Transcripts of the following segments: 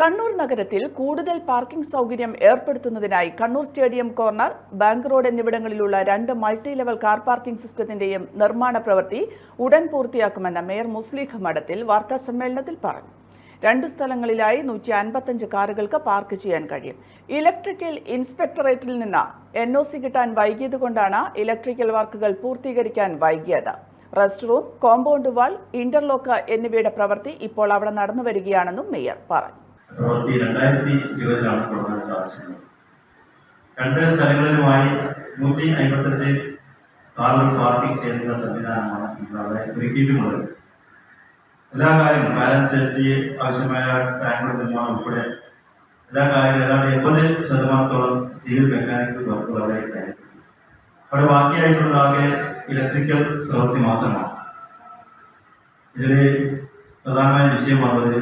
കണ്ണൂർ നഗരത്തിൽ കൂടുതൽ പാർക്കിംഗ് സൗകര്യം ഏർപ്പെടുത്തുന്നതിനായി Kannur stadium corner bank road എന്നിവിടങ്ങളിലുള്ള രണ്ട് മൾട്ടി ലെവൽ കാർ പാർക്കിംഗ് സിസ്റ്റത്തിന്റെയും നിർമ്മാണ പ്രവൃത്തി ഉടൻ പൂർത്തിയാക്കുമെന്ന് മേയർ മുസ്ലിഖ് മഠത്തിൽ വാർത്താ സമ്മേളനത്തിൽ പറഞ്ഞു. രണ്ടു സ്ഥലങ്ങളിലായി നൂറ്റി അൻപത്തഞ്ച് കാറുകൾക്ക് പാർക്ക് ചെയ്യാൻ കഴിയും. ഇലക്ട്രിക്കൽ ഇൻസ്പെക്ടറേറ്റിൽ നിന്ന് എൻ ഒ സി കിട്ടാൻ വൈകിയത് കൊണ്ടാണ് ഇലക്ട്രിക്കൽ വർക്കുകൾ പൂർത്തീകരിക്കാൻ വൈകിയത്. Rest room compound wall interlock എന്നിവയുടെ പ്രവൃത്തി ഇപ്പോൾ അവിടെ നടന്നു വരികയാണെന്നും മേയർ പറഞ്ഞു. പ്രവൃത്തി രണ്ടായിരത്തി ഇരുപതിലാണ് തുടങ്ങാൻ സാധിച്ചിട്ടുള്ളത് രണ്ട് സ്ഥലങ്ങളിലുമായി നൂറ്റി അമ്പത്തഞ്ച് കാറുകൾ പാർക്കിംഗ് ചെയ്യുന്ന സംവിധാനമാണ് ഇവിടെ ഒരുക്കിയിട്ടുള്ളത്. എല്ലാ കാര്യവും ആൻഡ് സേഫ്റ്റി ആവശ്യമായ ടാങ്കുകൾ നിർമ്മാണം ഉൾപ്പെടെ എല്ലാ കാര്യങ്ങളും ഏതാണ്ട് എൺപത് ശതമാനത്തോളം സിവിൽ മെക്കാനിക്കൽ വർക്കുകൾ അവിടെ അവിടെ ബാക്കിയായിട്ടുള്ള ആകെ ഇലക്ട്രിക്കൽ പ്രവൃത്തി മാത്രമാണ്. ഇതിൽ പ്രധാനമായ വിഷയം വന്നത്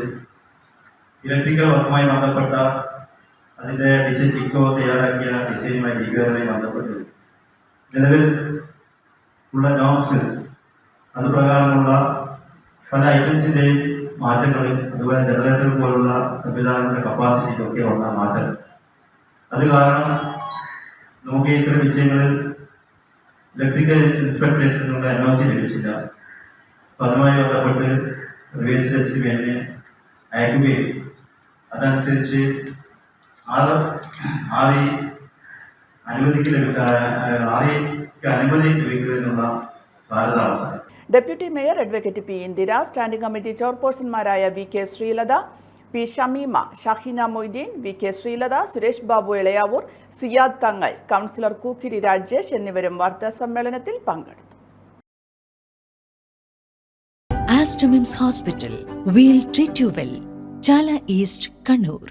ഇലക്ട്രിക്കൽ വർക്കുമായി ബന്ധപ്പെട്ട അതിന്റെ ഡിസൈൻ ടിക്കോ തയ്യാറാക്കിയ ഡിസൈനുമായി ഡിപിആറുമായി ബന്ധപ്പെട്ട് നിലവിൽ ഉള്ള നോംസ് അത് പ്രകാരമുള്ള പല ഐറ്റംസിന്റെയും മാറ്റങ്ങൾ അതുപോലെ ജനറേറ്റർ പോലുള്ള സംവിധാനങ്ങളുടെ കപ്പാസിറ്റിയിലൊക്കെ വന്ന മാറ്റം. അത് കാരണം നമുക്ക് ഇത്തരം വിഷയങ്ങളിൽ ഇലക്ട്രിക്കൽ ഇൻസ്പെക്ടറേറ്റിൽ നിന്നുള്ള എൻ ഒ സി ലഭിച്ചില്ല. അപ്പൊ അതുമായി ബന്ധപ്പെട്ട് റിവേഴ്സ് എസ്റ്റിമേറ്റിനെ അയക്കുകയും അതനുസരിച്ച് ആറ് ആറി അനുമതിക്ക് ലഭിക്ക ആറിക്ക് അനുമതി ലഭിക്കുന്നതിനുള്ള കാലതാമസം deputy mayor advocate P Indira standing committee ചെയർപേഴ്സൺമാരായ V K Sreelatha P Shameema Shaheena Moideen V K Sreelatha Suresh Babu Elayavoor Siyad Thangal councillor Kookkiri Rajesh എന്നിവരും വാർത്താ സമ്മേളനത്തിൽ പങ്കെടുത്തു Aster MIMS hospital we'll treat you well. Chala East, Kannur.